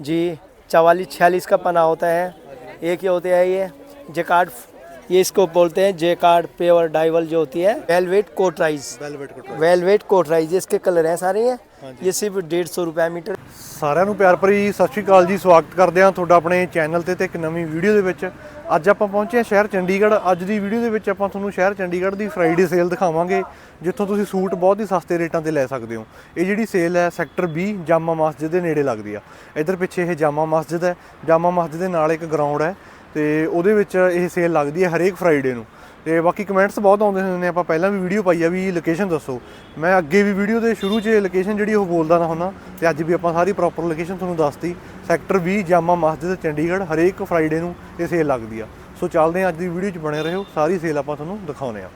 जी चवालीस छियालीस का पना होता है एक ये होते हैं ये जेकार्ड ये इसको बोलते हैं जेकार्ड पेवर डाइवल जो होती है वेलवेट कोटराइज ਵੈਲਵెਟ ਕਟਰ वेलवेट कोटराइज इसके कलर हैं सारे ये ये सिर्फ डेढ़ सौ रुपया मीटर ਸਾਰਿਆਂ ਨੂੰ ਪਿਆਰ ਭਰੀ ਸਤਿ ਸ਼੍ਰੀ ਅਕਾਲ ਜੀ ਸਵਾਗਤ ਕਰਦੇ ਹਾਂ ਤੁਹਾਡਾ ਆਪਣੇ ਚੈਨਲ ਤੇ ਤੇ ਇੱਕ ਨਵੀਂ ਵੀਡੀਓ ਦੇ ਵਿੱਚ ਅੱਜ ਆਪਾਂ ਪਹੁੰਚੇ ਹਾਂ ਸ਼ਹਿਰ ਚੰਡੀਗੜ੍ਹ ਅੱਜ ਦੀ ਵੀਡੀਓ ਦੇ ਵਿੱਚ ਆਪਾਂ ਤੁਹਾਨੂੰ ਸ਼ਹਿਰ ਚੰਡੀਗੜ੍ਹ ਦੀ ਫਰਾਈਡੇ ਸੇਲ ਦਿਖਾਵਾਂਗੇ ਜਿੱਥੋਂ ਤੁਸੀਂ ਸੂਟ ਬਹੁਤ ਹੀ ਸਸਤੇ ਰੇਟਾਂ ਤੇ ਲੈ ਸਕਦੇ ਹੋ। ਇਹ ਜਿਹੜੀ ਸੇਲ ਹੈ ਸੈਕਟਰ 20 ਜਾਮਾ ਮਸਜਿਦ ਦੇ ਨੇੜੇ ਲੱਗਦੀ ਆ। ਇਧਰ ਪਿੱਛੇ ਇਹ ਜਾਮਾ ਮਸਜਿਦ ਹੈ। ਜਾਮਾ ਮਸਜਿਦ ਦੇ ਨਾਲ ਇੱਕ ਗਰਾਊਂਡ ਹੈ ਤੇ ਉਹਦੇ ਵਿੱਚ ਇਹ ਸੇਲ ਲੱਗਦੀ ਹੈ ਹਰੇਕ ਫਰਾਈਡੇ ਨੂੰ। ਤੇ ਬਾਕੀ ਕਮੈਂਟਸ ਬਹੁਤ ਆਉਂਦੇ ਹੁੰਦੇ ਨੇ ਆਪਾਂ ਪਹਿਲਾਂ ਵੀ ਵੀਡੀਓ ਪਾਈ ਆ ਵੀ ਲੋਕੇਸ਼ਨ ਦੱਸੋ। ਮੈਂ ਅੱਗੇ ਵੀ ਵੀਡੀਓ ਦੇ ਸ਼ੁਰੂ 'ਚ ਲੋਕੇਸ਼ਨ ਜਿਹੜੀ ਉਹ ਬੋਲਦਾ ਨਾ ਹੁੰਦਾ, ਤੇ ਅੱਜ ਵੀ ਆਪਾਂ ਸਾਰੀ ਪ੍ਰੋਪਰ ਲੋਕੇਸ਼ਨ ਤੁਹਾਨੂੰ ਦੱਸਤੀ। ਸੈਕਟਰ 20 ਜਾਮਾ ਮਸਜਿਦ, ਚੰਡੀਗੜ੍ਹ ਹਰੇਕ ਫਰਾਈਡੇ ਨੂੰ ਇਹ ਸੇਲ ਲੱਗਦੀ ਆ। ਸੋ ਚੱਲਦੇ ਹਾਂ ਅੱਜ ਦੀ ਵੀਡੀਓ 'ਚ ਬਣੇ ਰਹੋ। ਸਾਰੀ ਸੇਲ ਆਪਾਂ ਤੁਹਾਨੂੰ ਦਿਖਾਉਨੇ ਆ।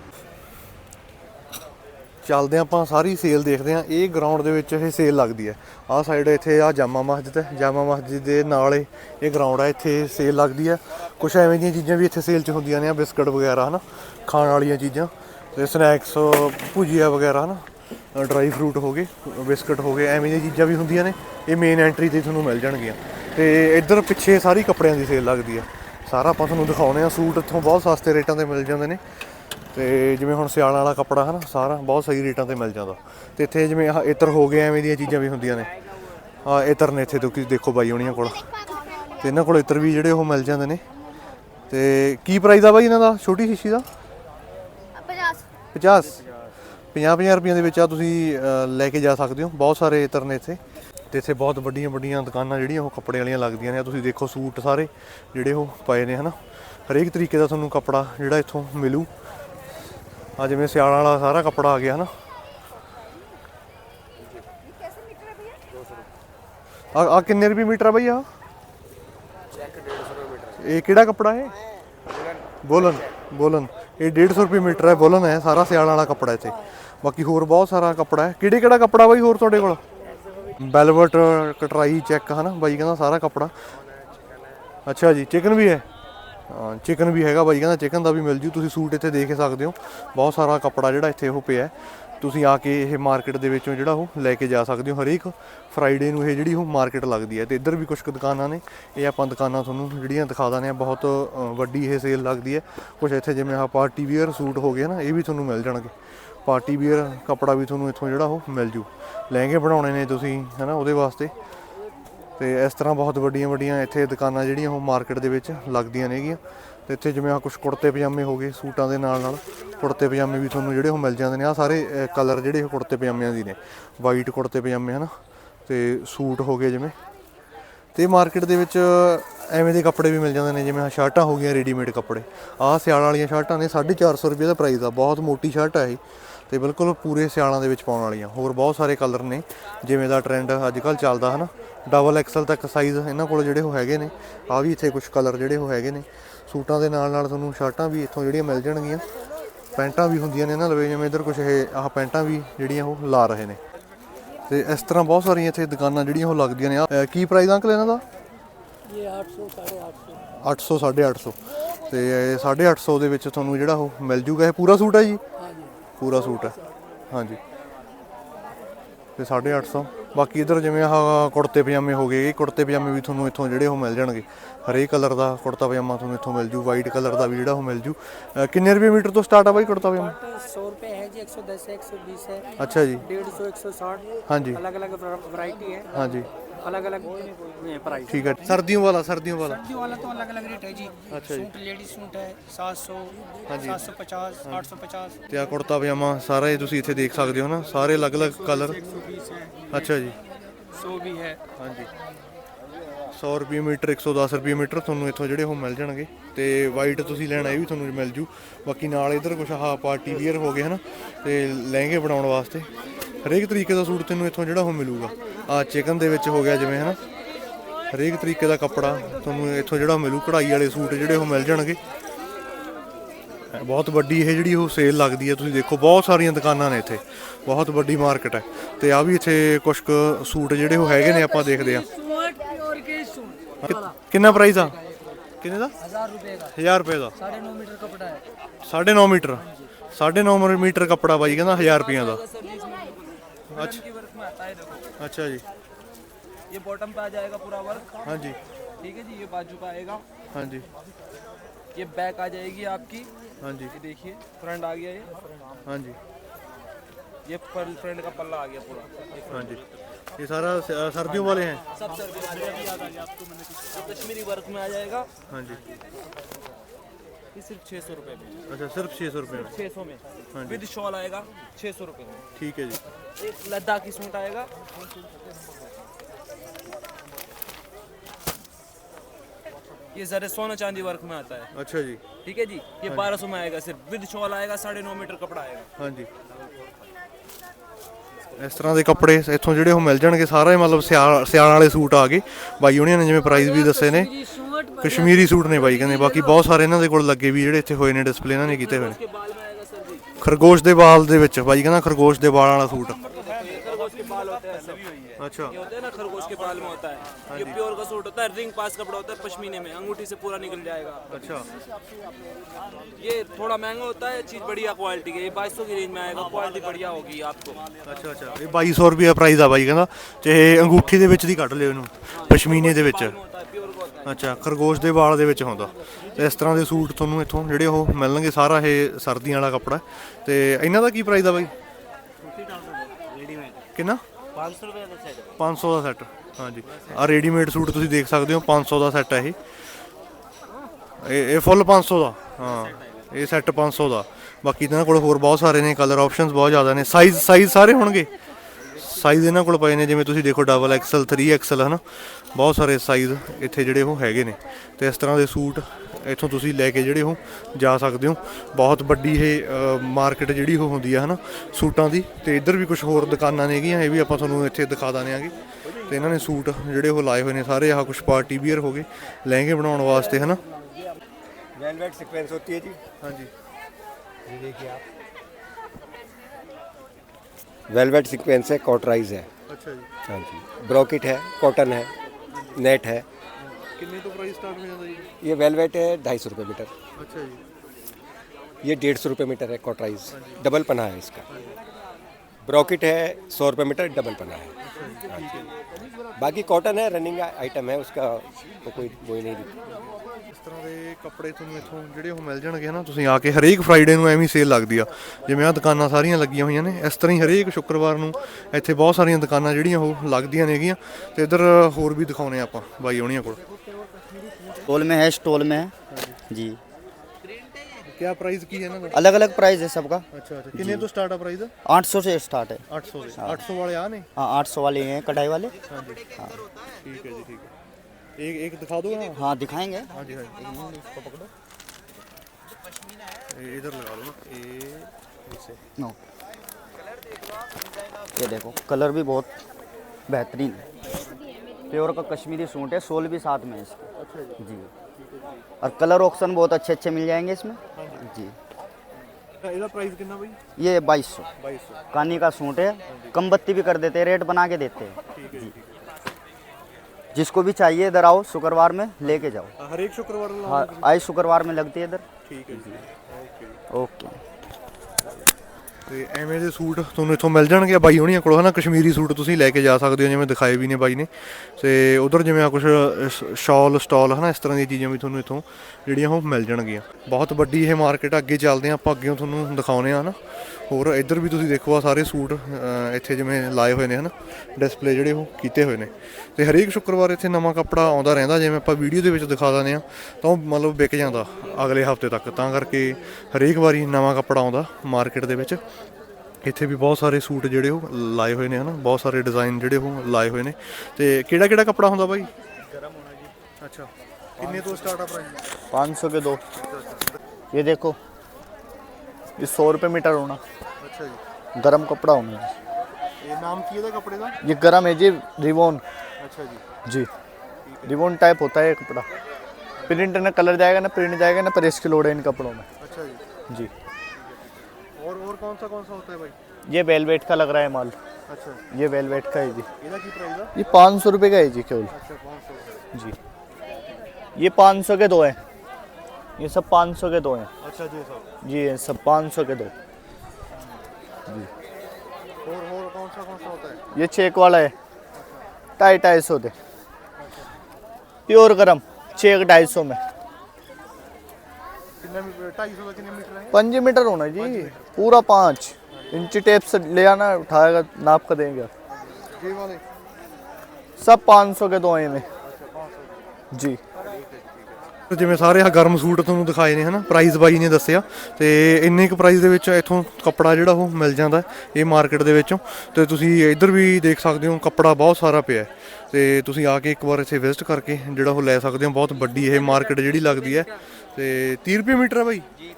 ਚੱਲਦੇ ਹਾਂ ਆਪਾਂ, ਸਾਰੀ ਸੇਲ ਦੇਖਦੇ ਹਾਂ। ਇਹ ਗਰਾਊਂਡ ਦੇ ਵਿੱਚ ਇਹ ਸੇਲ ਲੱਗਦੀ ਹੈ। ਆਹ ਸਾਈਡ ਇੱਥੇ ਆ ਜਾਮਾ ਮਸਜਿਦ ਹੈ। ਜਾਮਾ ਮਸਜਿਦ ਦੇ ਨਾਲ ਇਹ ਗਰਾਊਂਡ ਹੈ। ਇੱਥੇ ਸੇਲ ਲੱਗਦੀ ਹੈ। ਕੁਝ ਐਵੇਂ ਦੀਆਂ ਚੀਜ਼ਾਂ ਵੀ ਇੱਥੇ ਸੇਲ 'ਚ ਹੁੰਦੀਆਂ ਨੇ ਬਿਸਕਟ ਵਗੈਰਾ, ਹਨਾ? ਖਾਣ ਵਾਲੀਆਂ ਚੀਜ਼ਾਂ। ਤੇ ਸਨੈਕਸ ਭੁਜੀਆ ਵਗੈਰਾ, ਹਨਾ? ਡਰਾਈ ਫਰੂਟ ਹੋ ਗਏ ਬਿਸਕਟ ਹੋ ਗਏ, ਐਵੇਂ ਦੀਆਂ ਚੀਜ਼ਾਂ ਵੀ ਹੁੰਦੀਆਂ ਨੇ। ਇਹ ਮੇਨ ਐਂਟਰੀ ਤੇ ਤੁਹਾਨੂੰ ਮਿਲ ਜਾਣਗੀਆਂ। ਤੇ ਇੱਧਰ ਪਿੱਛੇ ਸਾਰੀ ਕੱਪੜਿਆਂ ਦੀ ਸੇਲ ਲੱਗਦੀ ਹੈ। ਸਾਰਾ ਆਪਾਂ ਤੁਹਾਨੂੰ ਦਿਖਾਉਨੇ ਆ ਸੂਟ ਇੱਥੋਂ ਬਹੁਤ ਸਸਤੇ ਰੇਟਾਂ ਤੇ ਮਿਲ ਜਾਂਦੇ ਨੇ। ਤੇ ਜਿਵੇਂ ਹੁਣ ਸਿਆਲਾਂ ਵਾਲਾ ਕੱਪੜਾ ਹੈ ਨਾ ਸਾਰਾ ਬਹੁਤ ਸਹੀ ਰੇਟਾਂ ਤੇ ਮਿਲ ਜਾਂਦਾ। ਤੇ ਇੱਥੇ ਜਿਵੇਂ ਆਹ ਇਤਰ ਹੋ ਗਏ ਐਵੇਂ ਦੀਆਂ ਚੀਜ਼ਾਂ ਵੀ ਹੁੰਦੀਆਂ ਨੇ। ਆ ਇਤਰ ਨੇ ਇੱਥੇ ਤੁਸੀਂ ਦੇਖੋ ਬਾਈ ਹੋਣੀਆਂ ਕੋਲ। ਤੇ ਇਹਨਾਂ ਕੋਲ ਇਤਰ ਵੀ ਜਿਹੜੇ ਉਹ ਮਿਲ ਜਾਂਦੇ ਨੇ। ਤੇ ਕੀ ਪ੍ਰਾਈਸ ਆ ਬਾਈ ਇਹਨਾਂ ਦਾ? ਛੋਟੀ ਸ਼ੀਸ਼ੀ ਦਾ? 50 50 50 ਰੁਪਈਆਂ ਦੇ ਵਿੱਚ ਆ ਤੁਸੀਂ ਲੈ ਕੇ ਜਾ ਸਕਦੇ ਹੋ। ਬਹੁਤ ਸਾਰੇ ਇਤਰ ਨੇ ਇੱਥੇ। ਤੇ ਇੱਥੇ ਬਹੁਤ ਵੱਡੀਆਂ ਵੱਡੀਆਂ ਦੁਕਾਨਾਂ ਜਿਹੜੀਆਂ ਉਹ ਕੱਪੜੇ ਵਾਲੀਆਂ ਲੱਗਦੀਆਂ ਨੇ। ਤੁਸੀਂ ਦੇਖੋ ਸੂਟ ਸਾਰੇ ਜਿਹੜੇ ਉਹ ਪਏ ਨੇ ਹਨਾ। ਹਰੇਕ ਤਰੀਕੇ ਦਾ ਤੁਹਾਨੂੰ ਕੱਪੜਾ ਜਿਹੜਾ ਇੱਥੋਂ ਮਿਲੂ। ਆ ਜਿਵੇਂ ਸਿਆਲਾਂ ਵਾਲਾ ਸਾਰਾ ਕੱਪੜਾ ਆ ਗਿਆ ਹਨਾ। ਆ ਆ ਕਿੰਨੇ ਰੁਪਏ ਮੀਟਰ ਆ ਬਈ ਆ? ਇਹ ਕਿਹੜਾ ਕੱਪੜਾ ਹੈ ਬੋਲਨ ਬੋਲਨ। ਇਹ 150 ਰੁਪਏ ਮੀਟਰ ਹੈ, ਬੋਲਨ ਹੈ, ਸਾਰਾ ਸਿਆਲ ਵਾਲਾ ਕੱਪੜਾ ਇੱਥੇ। ਬਾਕੀ ਹੋਰ ਬਹੁਤ ਸਾਰਾ ਕੱਪੜਾ ਹੈ। ਕਿਹੜੇ ਕਿਹੜਾ ਕੱਪੜਾ ਬਾਈ ਹੋਰ ਤੁਹਾਡੇ ਕੋਲ? ਬੈਲਵਟ ਕਟਰਾਈ ਚੈੱਕ, ਹਨਾ? ਬਾਈ ਕਹਿੰਦਾ ਸਾਰਾ ਕੱਪੜਾ। ਅੱਛਾ ਜੀ, ਚਿਕਨ ਵੀ ਹੈ। ਹਾਂ ਚਿਕਨ ਵੀ ਹੈਗਾ ਬਾਈ, ਕਹਿੰਦਾ ਚਿਕਨ ਦਾ ਵੀ ਮਿਲ ਜੂ, ਤੁਸੀਂ ਸੂਟ ਇੱਥੇ ਦੇਖ ਸਕਦੇ ਹੋ। ਬਹੁਤ ਸਾਰਾ ਕੱਪੜਾ ਜਿਹੜਾ ਇੱਥੇ ਉਹ ਪਿਆ ਤੁਸੀਂ ਆ ਕੇ ਇਹ ਮਾਰਕੀਟ ਦੇ ਵਿੱਚੋਂ ਜਿਹੜਾ ਉਹ ਲੈ ਕੇ ਜਾ ਸਕਦੇ ਹੋ, ਹਰੇਕ ਫਰਾਈਡੇ ਨੂੰ ਇਹ ਜਿਹੜੀ ਉਹ ਮਾਰਕੀਟ ਲੱਗਦੀ ਹੈ। ਤੇ ਇੱਧਰ ਵੀ ਕੁਝ ਕੁ ਦੁਕਾਨਾਂ ਨੇ, ਇਹ ਆਪਾਂ ਦੁਕਾਨਾਂ ਤੁਹਾਨੂੰ ਜਿਹੜੀਆਂ ਦਿਖਾ ਦਾਂਗੇ ਆ ਬਹੁਤ ਵੱਡੀ ਇਹ ਸੇਲ ਲੱਗਦੀ ਹੈ। ਕੁਝ ਇੱਥੇ ਜਿਵੇਂ ਆ ਪਾਰਟੀ ਵੀਅਰ ਸੂਟ ਹੋ ਗਏ ਨਾ, ਇਹ ਵੀ ਤੁਹਾਨੂੰ ਮਿਲ ਜਾਣਗੇ। ਪਾਰਟੀ ਵੀਅਰ ਕੱਪੜਾ ਵੀ ਤੁਹਾਨੂੰ ਇੱਥੋਂ ਜਿਹੜਾ ਉਹ ਮਿਲ ਜੂ। ਲਹਿੰਗੇ ਬਣਾਉਣੇ ਨੇ ਤੁਸੀਂ, ਹਨਾ, ਉਹਦੇ ਵਾਸਤੇ। ਤੇ ਇਸ ਤਰ੍ਹਾਂ ਬਹੁਤ ਵੱਡੀਆਂ ਵੱਡੀਆਂ ਇੱਥੇ ਦੁਕਾਨਾਂ ਜਿਹੜੀਆਂ ਉਹ ਮਾਰਕੀਟ ਦੇ ਵਿੱਚ ਲੱਗਦੀਆਂ ਨੇਗੀਆਂ। ਤੇ ਇੱਥੇ ਜਿਵੇਂ ਆ ਕੁਝ ਕੁੜਤੇ ਪਜਾਮੇ ਹੋ ਗਏ ਸੂਟਾਂ ਦੇ ਨਾਲ ਨਾਲ। ਕੁੜਤੇ ਪਜਾਮੇ ਵੀ ਤੁਹਾਨੂੰ ਜਿਹੜੇ ਉਹ ਮਿਲ ਜਾਂਦੇ ਨੇ। ਆ ਸਾਰੇ ਕਲਰ ਜਿਹੜੇ ਉਹ ਕੁੜਤੇ ਪਜਾਮਿਆਂ ਦੀ ਨੇ। ਵਾਈਟ ਕੁੜਤੇ ਪਜਾਮੇ, ਹਨਾ? ਤੇ ਸੂਟ ਹੋ ਗਏ ਜਿਵੇਂ। ਤੇ ਮਾਰਕੀਟ ਦੇ ਵਿੱਚ ਐਵੇਂ ਦੇ ਕੱਪੜੇ ਵੀ ਮਿਲ ਜਾਂਦੇ ਨੇ, ਜਿਵੇਂ ਆਹ ਸ਼ਰਟਾਂ ਹੋ ਗਈਆਂ ਰੈਡੀਮੇਡ ਕੱਪੜੇ। ਆਹ ਸਿਆਲ ਵਾਲੀਆਂ ਸ਼ਰਟਾਂ ਨੇ 450 ਰੁਪਏ ਦਾ ਪ੍ਰਾਈਸ ਆ। ਬਹੁਤ ਮੋਟੀ ਸ਼ਰਟ ਆ ਇਹ। ਤੇ ਬਿਲਕੁਲ ਪੂਰੇ ਸਿਆਲਾਂ ਦੇ ਵਿੱਚ ਪਾਉਣ ਵਾਲੀਆਂ। ਹੋਰ ਬਹੁਤ ਸਾਰੇ ਕਲਰ ਨੇ ਜਿਵੇਂ ਦਾ ਟ੍ਰੈਂਡ ਅੱਜ ਕੱਲ ਚੱਲਦਾ ਹਨਾ? ਡਬਲ ਐਕਸਲ ਤੱਕ ਸਾਈਜ਼ ਇਹਨਾਂ ਕੋਲ ਜਿਹੜੇ ਉਹ ਹੈਗੇ ਨੇ ਆ ਵੀ ਇੱਥੇ ਕੁਝ ਕਲਰ ਜਿਹੜੇ ਉਹ ਹੈਗੇ ਨੇ। ਸੂਟਾਂ ਦੇ ਨਾਲ ਨਾਲ ਤੁਹਾਨੂੰ ਸ਼ਰਟਾਂ ਵੀ ਇੱਥੋਂ ਜਿਹੜੀਆਂ ਮਿਲ ਜਾਣਗੀਆਂ। ਪੈਂਟਾਂ ਵੀ ਹੁੰਦੀਆਂ ਨੇ ਇਹਨਾਂ ਲਵੇ ਜਿਵੇਂ ਇਧਰ ਕੁਝ ਇਹ ਆਹ ਪੈਂਟਾਂ ਵੀ ਜਿਹੜੀਆਂ ਉਹ ਲਾ ਰਹੇ ਨੇ। ਤੇ ਇਸ ਤਰ੍ਹਾਂ ਬਹੁਤ ਸਾਰੀਆਂ ਇੱਥੇ ਦੁਕਾਨਾਂ ਜਿਹੜੀਆਂ ਉਹ ਲੱਗਦੀਆਂ ਨੇ। ਆ ਕੀ ਪ੍ਰਾਈਸ ਅੰਕਲ ਇਹਨਾਂ ਦਾ? ਇਹ 800 850 800 850 ਤੇ 850 ਦੇ ਵਿੱਚ ਤੁਹਾਨੂੰ ਜਿਹੜਾ ਉਹ ਮਿਲ ਜੂਗਾ ਇਹ ਪੂਰਾ ਸੂਟ ਹੈ ਜੀ? ਪੂਰਾ ਸੂਟ ਹੈ। ਹਾਂਜੀ। ਤੇ 850 ਬਾਕੀ ਇਧਰ ਜਿਵੇਂ ਆਹ ਕੁੜਤੇ ਪਜਾਮੇ ਹੋ ਗਏ ਇਹ ਕੁੜਤੇ ਪਜਾਮੇ ਵੀ ਤੁਹਾਨੂੰ ਇੱਥੋਂ ਜਿਹੜੇ ਉਹ ਮਿਲ ਜਾਣਗੇ ਹਰੇਕ ਕਲਰ ਦਾ ਕੁੜਤਾ ਪਜਾਮਾ ਤੁਹਾਨੂੰ ਇੱਥੋਂ ਮਿਲ ਜੂ ਵਾਈਟ ਕਲਰ ਦਾ ਵੀ ਜਿਹੜਾ ਉਹ ਮਿਲ ਜੂ ਅਹ ਕਿੰਨੇ ਰੁਪਏ ਮੀਟਰ ਤੋਂ ਸਟਾਰਟ ਆ ਬਾਈ ਕੁੜਤਾ ਪਜਾਮਾ सौ रुपये है जी एक सौ दस है एक सौ बीस है ਅੱਛਾ ਜੀ डेढ़ सौ एक सौ साठ ਹਾਂਜੀ अलग अलग वैरायटी है ਹਾਂਜੀ अलग अलग प्राइस ਠੀਕ ਹੈ ਸਰਦੀਆਂ वाला सर्दियों वाला सर्दी वाला तो अलग अलग रेट है जी अच्छा जी। सूट लेडीज सूट है सात सौ हाँ जी। सात सौ पचास आठ सौ पचास ਤੇ ਆ ਕੁੜਤਾ ਪਜਾਮਾ ਸਾਰਾ ਇਹ ਤੁਸੀਂ ਇੱਥੇ ਦੇਖ ਸਕਦੇ ਹੋ ਨਾ ਸਾਰੇ ਅਲੱਗ-ਅਲੱਗ ਕਲਰ एक सौ बीस है ਅੱਛਾ ਜੀ 100 ਵੀ ਹੈ। ਹਾਂਜੀ। 100 ਰੁਪਏ ਮੀਟਰ 110 ਰੁਪਏ ਮੀਟਰ ਤੁਹਾਨੂੰ ਇੱਥੋਂ ਜਿਹੜੇ ਉਹ ਮਿਲ ਜਾਣਗੇ। ਤੇ ਵਾਈਟ ਤੁਸੀਂ ਲੈਣਾ ਇਹ ਵੀ ਤੁਹਾਨੂੰ ਮਿਲ ਜੂ। ਬਾਕੀ ਨਾਲ ਇਧਰ ਕੁਝ ਆਹ ਪਾਰਟੀ ਵੀਅਰ ਹੋ ਗਏ ਹਨ, ਤੇ ਲਹਿੰਗੇ ਬਣਾਉਣ ਵਾਸਤੇ। ਹਰੇਕ ਤਰੀਕੇ ਦਾ ਸੂਟ ਤੈਨੂੰ ਇੱਥੋਂ ਜਿਹੜਾ ਉਹ ਮਿਲੂਗਾ। ਆ ਚਿਕਨ ਦੇ ਵਿੱਚ ਹੋ ਗਿਆ ਜਿਵੇਂ ਹਨਾ। ਹਰੇਕ ਤਰੀਕੇ ਦਾ ਕੱਪੜਾ ਤੁਹਾਨੂੰ ਇੱਥੋਂ ਜਿਹੜਾ ਮਿਲੂ। ਕਢਾਈ ਵਾਲੇ ਸੂਟ ਜਿਹੜੇ ਉਹ ਮਿਲ ਜਾਣਗੇ। ਬਹੁਤ ਵੱਡੀ ਇਹ ਜਿਹੜੀ ਉਹ ਸੇਲ ਲੱਗਦੀ ਹੈ ਤੁਸੀਂ ਦੇਖੋ ਬਹੁਤ ਸਾਰੀਆਂ ਦੁਕਾਨਾਂ ਨੇ ਇੱਥੇ ਬਹੁਤ ਵੱਡੀ ਮਾਰਕੀਟ ਹੈ ਤੇ ਆ ਵੀ ਇੱਥੇ ਕੁਝ ਕੁ ਸੂਟ ਜਿਹੜੇ ਉਹ ਹੈਗੇ ਨੇ ਆਪਾਂ ਦੇਖਦੇ ਆ ਕਿੰਨਾ ਪ੍ਰਾਈਸ ਆ ਕਿੰਨੇ ਦਾ हजार रुपये का 1000 ਰੁਪਏ ਦਾ साढ़े नौ मीटर कपड़ा है 9.5 ਮੀਟਰ 9.5 ਮੀਟਰ ਕੱਪੜਾ ਬਾਈ ਕਹਿੰਦਾ 1000 ਰੁਪਈਆਂ ਦਾ की वर्क में आता है देखो ਅੱਛਾ ਜੀ ये बॉटम पे आ जाएगा पूरा वर्क ਹਾਂਜੀ ठीक है जी ये बाजू पे आएगा ਹਾਂਜੀ ये बैक आ जाएगी आपकी हाँ जी। ये देखिए फ्रंट आ गया ये। हाँ जी। ये पर फ्रंट का पल्ला आ गया पूरा। हाँ जी। ये सारा सर्दियों वाले हैं। सब सर्दियों कश्मीरी वर्क में आ जाएगा। हाँ जी। ये सिर्फ़ छः सौ रुपये में। अच्छा सिर्फ़ छः सौ रुपये में। छः सौ में। हाँ विद शॉल आएगा छः सौ रुपये में। ठीक है जी। एक लद्दाखी सूट आएगा। ये जरे सोना चांदी वर्क में आता है अच्छा जी ठीक है जी ये बारह सौ में आएगा सिर्फ विद शॉल आएगा साढ़े नौ मीटर कपड़ा आएगा ਹਾਂਜੀ ਇਸ ਤਰ੍ਹਾਂ ਦੇ ਕੱਪੜੇ ਇੱਥੋਂ ਜਿਹੜੇ ਉਹ ਮਿਲ ਜਾਣਗੇ ਸਾਰਾ ਹੀ ਮਤਲਬ ਸਿਆਲ ਸਿਆਲ ਵਾਲੇ ਸੂਟ ਆ ਗਏ ਬਾਈ ਉਹਨਾਂ ਨੇ ਜਿਵੇਂ ਪ੍ਰਾਈਸ ਵੀ ਦੱਸੇ ਨੇ ਕਸ਼ਮੀਰੀ ਸੂਟ ਨੇ ਬਾਈ ਕਹਿੰਦੇ ਬਾਕੀ ਬਹੁਤ ਸਾਰੇ ਇਹਨਾਂ ਦੇ ਕੋਲ ਲੱਗੇ ਵੀ ਜਿਹੜੇ ਇੱਥੇ ਹੋਏ ਨੇ ਡਿਸਪਲੇ ਇਹਨਾਂ ਨੇ ਕੀਤੇ ਹੋਏ ਨੇ के बाल में आएगा सर जी ਖਰਗੋਸ਼ ਦੇ ਵਾਲ ਦੇ ਵਿੱਚ ਬਾਈ ਕਹਿੰਦਾ ਖਰਗੋਸ਼ ਦੇ ਵਾਲਾਂ ਵਾਲਾ ਸੂਟ ये खरगोश के बाल होते हैं सभी ਅੱਛਾ ये होते हैं ना खरगोश के बाल में होता है ये प्योर का सूट होता है रिंग पास कपड़ा होता है पश्मीने में अंगूठी से पूरा निकल जाएगा ਅੱਛਾ ये थोड़ा महंगा होता है चीज बढ़िया क्वालिटी की ये बाईस की रेंज में आएगा क्वालिटी बढ़िया होगी आपको ਅੱਛਾ ਅੱਛਾ ਇਹ 2200 ਰੁਪਏ ਪ੍ਰਾਈਸ ਆ ਬਾਈ ਕਹਿੰਦਾ ਚਾਹੇ ਅੰਗੂਠੀ ਦੇ ਵਿੱਚ ਦੀ ਕੱਢ ਲਿਓ ਇਹਨੂੰ ਪਸ਼ਮੀਨੇ ਦੇ ਵਿੱਚ में होता है प्योर का होता है ਅੱਛਾ ਖਰਗੋਸ਼ ਦੇ ਵਾਲ ਦੇ ਵਿੱਚ ਹੁੰਦਾ ਤੇ ਇਸ ਤਰ੍ਹਾਂ ਦੇ ਸੂਟ ਤੁਹਾਨੂੰ ਇੱਥੋਂ ਜਿਹੜੇ ਉਹ ਮਿਲਣਗੇ ਸਾਰਾ ਇਹ ਸਰਦੀਆਂ ਵਾਲਾ ਕੱਪੜਾ ਹੈ। ਤੇ ਇਹਨਾਂ ਦਾ ਕੀ ਪ੍ਰਾਈਸ ਆ ਬਾਈ ਕਿੰਨਾ 500 ਰੁਪਏ ਦਾ ਸੈੱਟ ਹਾਂਜੀ। ਆ ਰੈਡੀਮੇਡ ਸੂਟ ਤੁਸੀਂ ਦੇਖ ਸਕਦੇ ਹੋ 500 ਦਾ ਸੈੱਟ ਹੈ ਇਹ। ਇਹ ਇਹ ਫੁੱਲ 500 ਦਾ, ਹਾਂ। ਇਹ ਸੈੱਟ 500 ਦਾ। ਬਾਕੀ ਇਹਨਾਂ ਕੋਲ ਹੋਰ ਬਹੁਤ ਸਾਰੇ ਨੇ ਕਲਰ ਆਪਸ਼ਨਸ ਬਹੁਤ ਜ਼ਿਆਦਾ ਨੇ। ਸਾਈਜ਼ ਸਾਈਜ਼ ਸਾਰੇ ਹੋਣਗੇ? ਸਾਈਜ਼ ਇਹਨਾਂ ਕੋਲ ਪਏ ਨੇ, ਜਿਵੇਂ ਤੁਸੀਂ ਦੇਖੋ ਡਬਲ ਐਕਸਲ 3 ਐਕਸਲ ਹਨ। ਬਹੁਤ ਸਾਰੇ ਸਾਈਜ਼ ਇੱਥੇ ਜਿਹੜੇ ਉਹ ਹੈਗੇ ਨੇ। ਤੇ ਇਸ ਤਰ੍ਹਾਂ ਦੇ ਸੂਟ ਇੱਥੋਂ ਤੁਸੀਂ ਲੈ ਕੇ ਜਿਹੜੇ ਉਹ ਜਾ ਸਕਦੇ ਹੋ ਬਹੁਤ ਵੱਡੀ ਇਹ ਮਾਰਕੀਟ ਜਿਹੜੀ ਉਹ ਹੁੰਦੀ ਆ ਹਨਾ ਸੂਟਾਂ ਦੀ ਤੇ ਇੱਧਰ ਵੀ ਕੁਝ ਹੋਰ ਦੁਕਾਨਾਂ ਨੇਗੀਆਂ ਇਹ ਵੀ ਆਪਾਂ ਤੁਹਾਨੂੰ ਇੱਥੇ ਦਿਖਾ ਦਾਂਗੇ ਆਂਗੇ ਤੇ ਇਹਨਾਂ ਨੇ ਸੂਟ ਜਿਹੜੇ ਉਹ ਲਾਏ ਹੋਏ ਨੇ ਸਾਰੇ ਆਹ ਕੁਝ ਪਾਰਟੀ ਵੀਅਰ ਹੋ ਗਏ ਲਹਿੰਗੇ ਬਣਾਉਣ ਵਾਸਤੇ ਹਨਾ वेलवेट सीक्वेंस होती है जी ਹਾਂਜੀ ये देखिए आप वेलवेट सीक्वेंस है कॉटराइज है ਅੱਛਾ ਜੀ हाँ जी ब्रॉकेट है कॉटन है नेट है ਕਿੰਨੇ ਤੋਂ ਪ੍ਰਾਈਸ ਸਟਾਰਟ ਹੋ ਜਾਂਦਾ ਜੀ ये वेलवेट है ढाई सौ रुपये मीटर ਅੱਛਾ ਜੀ ये डेढ़ सौ रुपये मीटर है कॉटराइज डबल पना है इसका ब्रॉकेट है सौ रुपये मीटर डबल पना है हाँ जी बाकी कॉटन है रनिंग आइटम है उसका तो कोई वही नहीं दिखता ਇਸ ਤਰ੍ਹਾਂ ਦੇ ਕੱਪੜੇ ਤੁਹਾਨੂੰ ਇੱਥੋਂ ਜਿਹੜੇ ਉਹ ਮਿਲ ਜਾਣਗੇ ਨਾ ਤੁਸੀਂ ਆ ਕੇ ਹਰੇਕ ਫਰਾਈਡੇ ਨੂੰ ਐਵੇਂ ਸੇਲ ਲੱਗਦੀ ਆ ਜਿਵੇਂ ਆ ਦੁਕਾਨਾਂ ਸਾਰੀਆਂ ਲੱਗੀਆਂ ਹੋਈਆਂ ਨੇ ਇਸ ਤਰ੍ਹਾਂ ਹੀ ਹਰੇਕ ਸ਼ੁੱਕਰਵਾਰ ਨੂੰ ਇੱਥੇ ਬਹੁਤ ਸਾਰੀਆਂ ਦੁਕਾਨਾਂ ਜਿਹੜੀਆਂ ਉਹ ਲੱਗਦੀਆਂ ਨੇਗੀਆਂ ਤੇ ਇੱਧਰ ਹੋਰ ਵੀ ਦਿਖਾਉਣੇ ਆਪਾਂ ਬਾਈ ਹੋਣੀਆਂ ਕੋਲ स्टॉल में है स्टॉल में है। अच्छा। जी। क्या प्राइस की है ना अलग अलग प्राइस है सबका। अच्छा, अच्छा। तो स्टार्ट है प्राइस? आठ सौ से स्टार्ट है। आठ सौ हाँ। आठ सौ वाले आने? हाँ आठ सौ वाले हैं कढ़ाई वाले। हाँ ठीक है जी ठीक है। एक एक दिखा दो हाँ दिखाएँगे। हाँ जी हाँ इसको पकड़ो। इधर लगा दो नो। ये देखो कलर भी बहुत बेहतरीन है। प्योर का कश्मीरी सूट है सोल भी साथ में है इसके अच्छा जी और कलर ऑप्शन बहुत अच्छे अच्छे मिल जाएंगे इसमें जी ਇਹਦਾ ਪ੍ਰਾਈਸ ਕਿੰਨਾ ਬਈ ये बाईस सौ 2200 कानी का सूट है कम बत्ती भी कर देते हैं रेट बना के देते हैं ਠੀਕ ਹੈ ਜੀ ਠੀਕ जिसको भी चाहिए इधर आओ शुक्रवार में लेके जाओ ਹੈ ਹਰੇਕ ਸ਼ੁੱਕਰਵਾਰ ਨੂੰ हाँ आई शुक्रवार में लगती है इधर ਠੀਕ ਹੈ ਜੀ ਓਕੇ ओके ਤੇ ਐਵੇਂ ਦੇ ਸੂਟ ਤੁਹਾਨੂੰ ਇੱਥੋਂ ਮਿਲ ਜਾਣਗੇ। ਬਾਈ ਹੋਣੀਆਂ ਕੋਲ, ਹਨਾ? ਕਸ਼ਮੀਰੀ ਸੂਟ ਤੁਸੀਂ ਲੈ ਕੇ ਜਾ ਸਕਦੇ ਹੋ, ਜਿਵੇਂ ਦਿਖਾਏ ਵੀ ਨੇ ਬਾਈ ਨੇ। ਤੇ ਉਧਰ ਜਿਵੇਂ ਆ ਕੁਝ ਸ਼ਾਲ, ਸਟਾਲ, ਹਨਾ? ਇਸ ਤਰ੍ਹਾਂ ਦੀਆਂ ਚੀਜ਼ਾਂ ਵੀ ਤੁਹਾਨੂੰ ਇੱਥੋਂ ਜਿਹੜੀਆਂ ਉਹ ਮਿਲ ਜਾਣਗੀਆਂ। ਬਹੁਤ ਵੱਡੀ ਇਹ ਮਾਰਕੀਟ ਅੱਗੇ ਚੱਲਦੇ ਆ ਆਪਾਂ ਅੱਗੇ ਤੁਹਾਨੂੰ ਦਿਖਾਉਨੇ ਆ ਹਨਾ? ਹੋਰ ਇੱਧਰ ਵੀ ਤੁਸੀਂ ਦੇਖੋ ਆ ਸਾਰੇ ਸੂਟ ਇੱਥੇ ਜਿਵੇਂ ਲਾਏ ਹੋਏ ਨੇ, ਹਨਾ? ਡਿਸਪਲੇ ਜਿਹੜੇ ਉਹ ਕੀਤੇ ਹੋਏ ਨੇ। ਤੇ ਹਰੇਕ ਸ਼ੁੱਕਰਵਾਰ ਇੱਥੇ ਨਵਾਂ ਕੱਪੜਾ ਆਉਂਦਾ ਰਹਿੰਦਾ, ਜਿਵੇਂ ਆਪਾਂ ਵੀਡੀਓ ਦੇ ਵਿੱਚ ਦਿਖਾ ਦਿੰਦੇ ਆ ਤਾਂ ਉਹ ਮਤਲਬ ਵਿਕ ਜਾਂਦਾ ਅਗਲੇ ਹਫ਼ਤੇ ਤੱਕ। ਤਾਂ ਕਰਕੇ ਹਰੇਕ ਵਾਰੀ ਨਵਾਂ ਕੱਪੜਾ ਆਉਂਦਾ ਮਾਰਕੀਟ ਦੇ ਵਿੱਚ। ਇੱਥੇ ਵੀ ਬਹੁਤ ਸਾਰੇ ਸੂਟ ਜਿਹੜੇ ਉਹ ਲਾਏ ਹੋਏ ਨੇ ਹਨਾ ਬਹੁਤ ਸਾਰੇ ਡਿਜ਼ਾਈਨ ਜਿਹੜੇ ਉਹ ਲਾਏ ਹੋਏ ਨੇ ਤੇ ਕਿਹੜਾ ਕਿਹੜਾ ਕੱਪੜਾ ਹੁੰਦਾ ਬਾਈ ਗਰਮ ਹੋਣਾ ਜੀ ਅੱਛਾ ਕਿੰਨੇ ਤੋਂ ਸਟਾਰਟ ਆ ਪ੍ਰਾਈਸ पाँच सौ के दो ये देखो ये सौ रुपये मीटर होना ਅੱਛਾ ਜੀ गरम कपड़ा होना जी ਇਹ ਨਾਮ ਕੀ ਇਹਦਾ ਕੱਪੜੇ ਦਾ ये गरम है जी रिवोन ਅੱਛਾ जी जी रिवोन टाइप होता है ये कपड़ा प्रिंट ना कलर जाएगा ना प्रिंट जाएगा ना प्रेस की लोड है इन कपड़ों में अच्छा जी जी और कौन सा कौन सा होता है भाई? ये वेलवेट का लग रहा है माल। अच्छा। ये वेलवेट का है जी। ये पाँच सौ रुपये का है जी केवल। अच्छा, जी। ये पाँच सौ के दो हैं। ये सब पाँच सौ के दो हैं। अच्छा जी सब जी ये सब पाँच सौ के दो। जी। और और कौन सा कौन सा होता है? ये चेक वाला है। ढाई ढाई सौ दे। प्योर गरम चेक ढाई सौ में। ਕਿੰਨਾ 250 ਦਾ ਕਿੰਨੇ ਮੀਟਰ ਹੈ पंजी मीटर होना जी पूरा पाँच इंची टेप से ले आना उठाएगा नाप कर देंगे ਇਹ ਵਾਲੇ सब पाँच सौ के दो में जी ਜਿਵੇਂ ਸਾਰੇ ਆ ਗਰਮ ਸੂਟ ਤੁਹਾਨੂੰ ਦਿਖਾਏ ਨੇ ਹਨਾ ਪ੍ਰਾਈਸ ਬਾਈ ਨੇ ਦੱਸਿਆ ਤੇ ਇੰਨੇ ਕੁ ਪ੍ਰਾਈਸ ਦੇ ਵਿੱਚ ਇੱਥੋਂ ਕੱਪੜਾ ਜਿਹੜਾ ਉਹ ਮਿਲ ਜਾਂਦਾ ਹੈ, ਇਹ ਮਾਰਕੀਟ ਦੇ ਵਿੱਚੋਂ ਤੇ ਤੁਸੀਂ ਇੱਧਰ ਵੀ ਦੇਖ ਸਕਦੇ ਹੋ ਕੱਪੜਾ ਬਹੁਤ ਸਾਰਾ ਪਿਆ ਹੈ ਤੇ ਤੁਸੀਂ ਆ ਕੇ ਇੱਕ ਵਾਰ ਇੱਥੇ ਵਿਜ਼ਿਟ ਕਰਕੇ ਜਿਹੜਾ ਉਹ ਲੈ ਸਕਦੇ ਹੋ ਬਹੁਤ ਵੱਡੀ ਇਹ ਮਾਰਕੀਟ ਜਿਹੜੀ ਲੱਗਦੀ ਹੈ ਤੇ 30 रुपये मीटर है भाई जी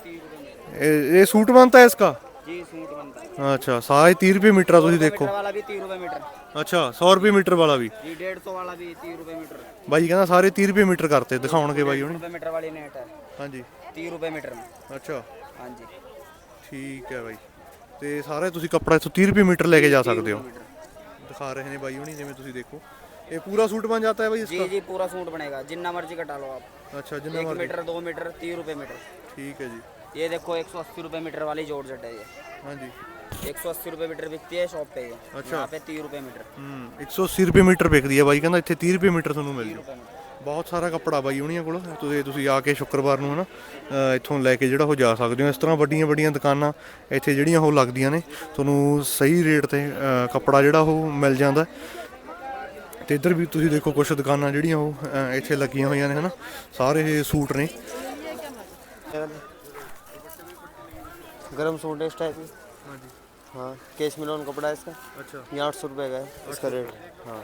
ये ये सूट बनता है इसका जी सूट बनता है अच्छा सारे 30 रुपये मीटर है तुसी देखो मीटर वाला 30 रुपए मीटर ਅੱਛਾ 100 ਰੁਪਏ ਮੀਟਰ ਵਾਲਾ ਵੀ। जी 150 ਵਾਲਾ ਵੀ 30 ਰੁਪਏ मीटर ਬਾਈ ਕਹਿੰਦਾ ਸਾਰੇ 30 ਰੁਪਏ ਮੀਟਰ ਕਰਤੇ ਦਿਖਾਉਣਗੇ ਬਾਈ 30 ਹੁਣੇ रुपए ਵਾਲੀ ਨੈਟ ਹੈ। ਹਾਂਜੀ। 30 ਰੁਪਏ मीटर में ਅੱਛਾ। ਹਾਂਜੀ। ਠੀਕ ਹੈ ਬਾਈ। ਤੇ ਸਾਰੇ ਤੁਸੀਂ ਕੱਪੜਾ ਇੱਥੋਂ 30 ਰੁਪਏ ਮੀਟਰ ਲੈ ਕੇ ਜਾ ਸਕਦੇ ਹੋ। ਦਿਖਾ ਰਹੇ ਨੇ ਬਾਈ ਹੁਣੀ ਜਿਵੇਂ ਤੁਸੀਂ ਦੇਖੋ। ਇਹ ਪੂਰਾ ਸੂਟ ਬਣ ਜਾਂਦਾ ਹੈ ਬਾਈ ਜੀ इसका ਜੀ ਪੂਰਾ ਸੂਟ ਬਣੇਗਾ। ਜਿੰਨਾ ਮਰਜ਼ੀ ਕਟਾ ਲਓ ਆਪ। ਅੱਛਾ ਜਿੰਨਾ एक ਮਰਜ਼ੀ मीटर दो मीटर तीस रुपये मीटर ਠੀਕ है जी ये देखो एक सौ अस्सी रुपये मीटर वाली जॉर्जेट है ये हाँ जी एक सौ अस्सी रुपये मीटर बिकती है शॉप पे ये अच्छा। यहाँ पे तीस रुपये मीटर ਹੂੰ 180 ਰੁਪਏ ਮੀਟਰ ਵਿਕਦੀ ਹੈ ਬਾਈ ਕਹਿੰਦਾ ਇੱਥੇ 30 ਰੁਪਏ ਮੀਟਰ ਤੁਹਾਨੂੰ ਮਿਲ ਜੂ ਬਹੁਤ ਸਾਰਾ ਕੱਪੜਾ ਬਾਈ ਹੁਣੀਆਂ ਕੋਲ ਤੁਸੀਂ ਤੁਸੀਂ ਆ ਕੇ ਸ਼ੁੱਕਰਵਾਰ ਨੂੰ ਹਨਾ ਅ, ਇੱਥੋਂ ਲੈ ਕੇ ਜਿਹੜਾ ਉਹ ਜਾ ਸਕਦੇ ਹੋ ਇਸ ਤਰ੍ਹਾਂ ਵੱਡੀਆਂ ਵੱਡੀਆਂ ਦੁਕਾਨਾਂ ਇੱਥੇ ਜਿਹੜੀਆਂ ਉਹ ਲੱਗਦੀਆਂ ਨੇ ਤੁਹਾਨੂੰ ਸਹੀ ਰੇਟ ਤੇ ਅ, ਕੱਪੜਾ ਜਿਹੜਾ ਉਹ ਮਿਲ ਜਾਂਦਾ ਤੇ ਇੱਧਰ ਵੀ ਤੁਸੀਂ ਦੇਖੋ ਕੁਝ ਦੁਕਾਨਾਂ ਜਿਹੜੀਆਂ ਉਹ ਅ, ਇੱਥੇ ਲੱਗੀਆਂ ਹੋਈਆਂ ਨੇ ਹਨਾ ਸਾਰੇ ਇਹ ਸੂਟ ਨੇ गरम सूट है इस टाइप में हाँ केस मिलोन कपड़ा है इसका ਅੱਛਾ ये आठ सौ रुपये का है इसका रेट हाँ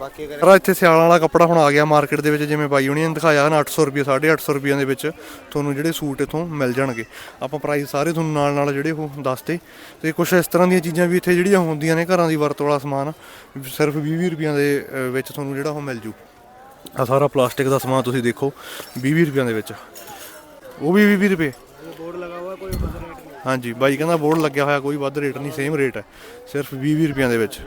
बाकी अगर ਸਾਰਾ ਇੱਥੇ ਸਿਆਲਾਂ ਵਾਲਾ ਕੱਪੜਾ ਹੁਣ ਆ ਗਿਆ ਮਾਰਕੀਟ ਦੇ ਵਿੱਚ ਜਿਵੇਂ ਬਾਈ ਹੁਣੀਆਂ ਨੇ ਦਿਖਾਇਆ ਨਾ 800 ਰੁਪਏ 850 ਰੁਪਈਆਂ ਦੇ ਵਿੱਚ ਤੁਹਾਨੂੰ ਜਿਹੜੇ ਸੂਟ ਇੱਥੋਂ ਮਿਲ ਜਾਣਗੇ ਆਪਾਂ ਪ੍ਰਾਈਸ ਸਾਰੇ ਤੁਹਾਨੂੰ ਨਾਲ ਨਾਲ ਜਿਹੜੇ ਉਹ ਦੱਸਤੇ ਤੇ ਕੁਝ ਇਸ ਤਰ੍ਹਾਂ ਦੀਆਂ ਚੀਜ਼ਾਂ ਵੀ ਇੱਥੇ ਜਿਹੜੀਆਂ ਹੁੰਦੀਆਂ ਨੇ ਘਰਾਂ ਦੀ ਵਰਤੋਂ ਵਾਲਾ ਸਮਾਨ ਸਿਰਫ 20 ਰੁਪਈਆਂ ਦੇ ਅ, ਵਿੱਚ ਤੁਹਾਨੂੰ ਜਿਹੜਾ ਉਹ ਮਿਲ ਜੂ ਆ ਸਾਰਾ ਪਲਾਸਟਿਕ ਦਾ ਸਮਾਨ ਤੁਸੀਂ ਦੇਖੋ 20 ਰੁਪਈਆਂ ਦੇ ਵਿੱਚ ਉਹ ਵੀ 20 ਰੁਪਏ ਹਾਂਜੀ, ਬਾਈ ਕਹਿੰਦਾ ਬੋਰਡ ਲੱਗਿਆ ਹੋਇਆ, ਕੋਈ ਵੱਧ ਰੇਟ ਨਹੀਂ ਸੇਮ ਰੇਟ ਹੈ, ਸਿਰਫ 20 ਰੁਪਈਆਂ ਦੇ ਵਿੱਚ।